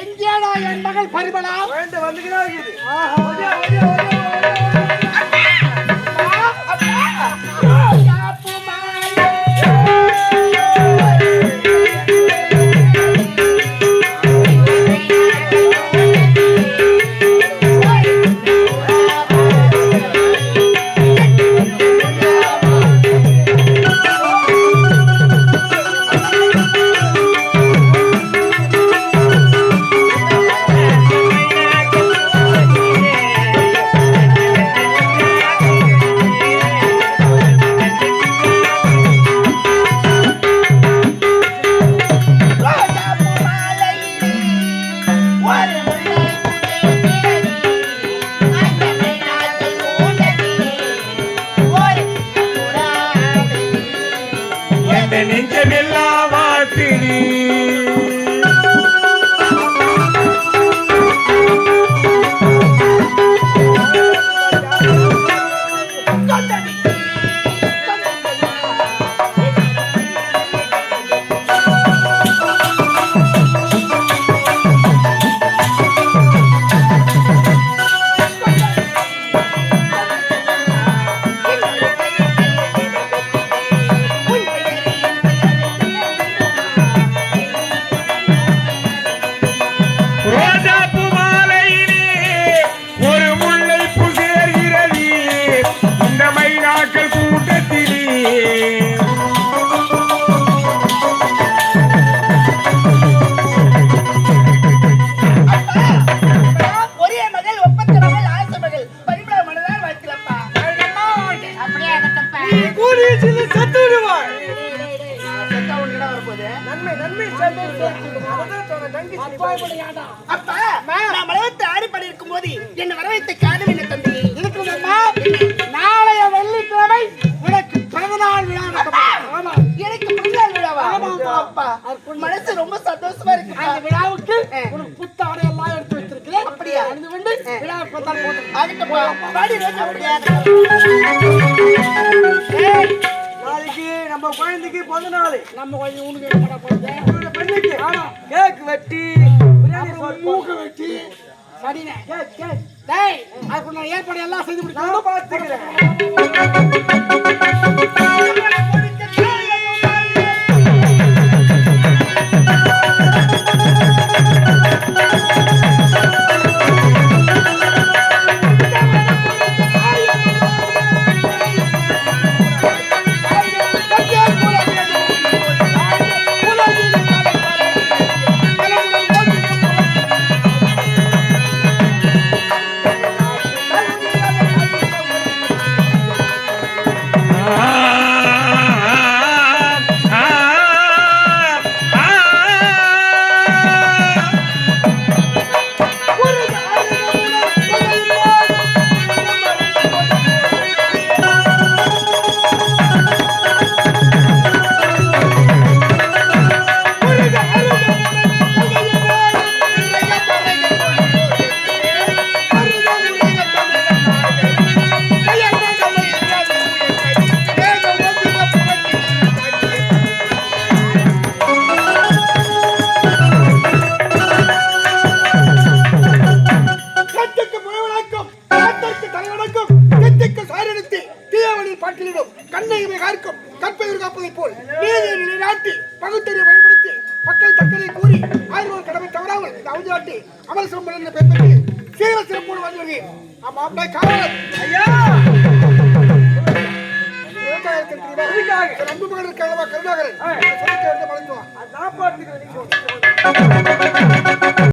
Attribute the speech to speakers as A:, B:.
A: எங்கேடா என் மகள் பரிமளா.
B: வேண்ட வந்துக்கிறா இருக்குது.
C: எந்த நெஞ்சமில்லா
B: வாசினி சில்லு செத்து நன்மை நன்மை
D: அப்பா! நான் மலவத்தை ஆடிப்படி இருக்கும் போது என்ன வரவைத்த காரணம் என்ன தம்பி?
A: இருக்குதம்மா நாளைய வெள்ளிக்கிழமை உனக்கு பிறந்தநாள் விழா
D: எனக்கு பிறந்தநாள் விழாவா. அப்பா மனசு ரொம்ப சந்தோஷமா இருக்கு
A: அந்த விழாவுக்கு உனக்கு புத்த ஆடை எல்லாம் எடுத்து வச்சிருக்கிறேன்
D: அப்படியா?
A: அணிந்து கொண்டு விழாவை பார்த்தால் போதும்.
D: ஆகட்டப்பா பாடி ரோஜா அப்படியா?
B: நாளைக்கு நம்ம குழந்தைக்கு பிறந்த நாள்.
A: நம்ம கொஞ்சம் உனக்கு
B: பெண்ணுக்கு கேக் வெட்டி.
A: மூக்கு வெட்டி. சரிண்ணே டேய் அதுக்கு நான் ஏற்பாடு எல்லாம் செய்து
B: நான்
A: முடிக்கணும்
B: பார்த்துக்கிறேன்
A: தீயவனில் பாட்டிலிடும் கண்ணையுமே காக்கும் கற்பையில் காப்பதைப் போல் நீதியை நிலைநாட்டி பகுத்தறிவை பயன்படுத்தி மக்கள் தக்கதை கூறி ஆய்வோர் கடமை தவறாமல் இந்த அவதியாட்டி அமல் சிறம்பல் என்ற பெயர் பெற்று சீர சிறப்போடு வந்து ஆமா அப்படியே காவலர்
B: ஐயா!
A: அன்பு மகன் இருக்காங்களா கருணாகரன்? மலைத்துவான்
B: நான் பார்த்துக்கிறேன்